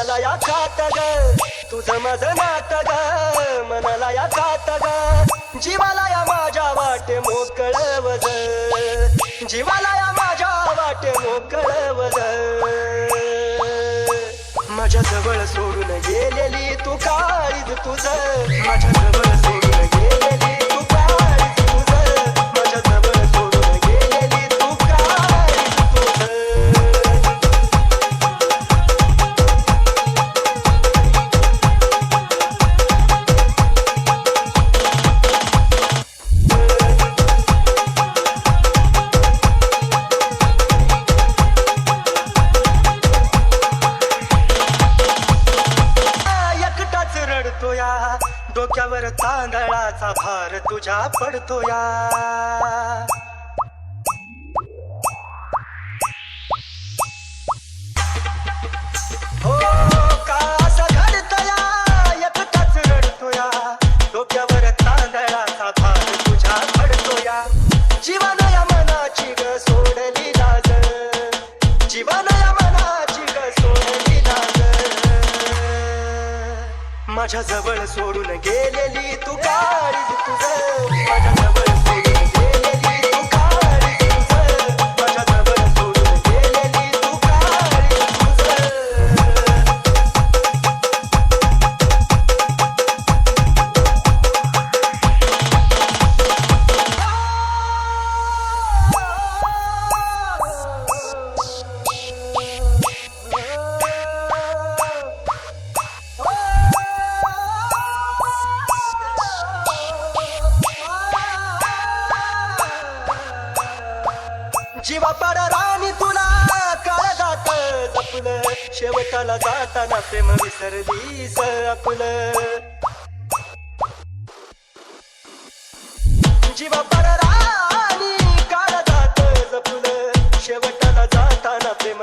मनाला या खात ग. तुझं माझं नात ग. मनाला या खात ग. जीवाला या माझ्या वाटे मोकळ वज. जीवाला या माझ्या वाटे मोकळ वज. माझ्या जवळ सोडून गेलेली तू काळीज तुझं. माझ्या जवळ डोक्यावर तांदळाचा भार तुझ्या पडतो या. माझ्या जवळ सोडून गेलेली तू का? जीवा पाडा राणी तुला. काळ जात जपलं. शेवटाला जाताना प्रेम विसरलीस आपलं. जीवा पाडा राणी काळ जात जपलं. शेवटाला जाताना प्रेम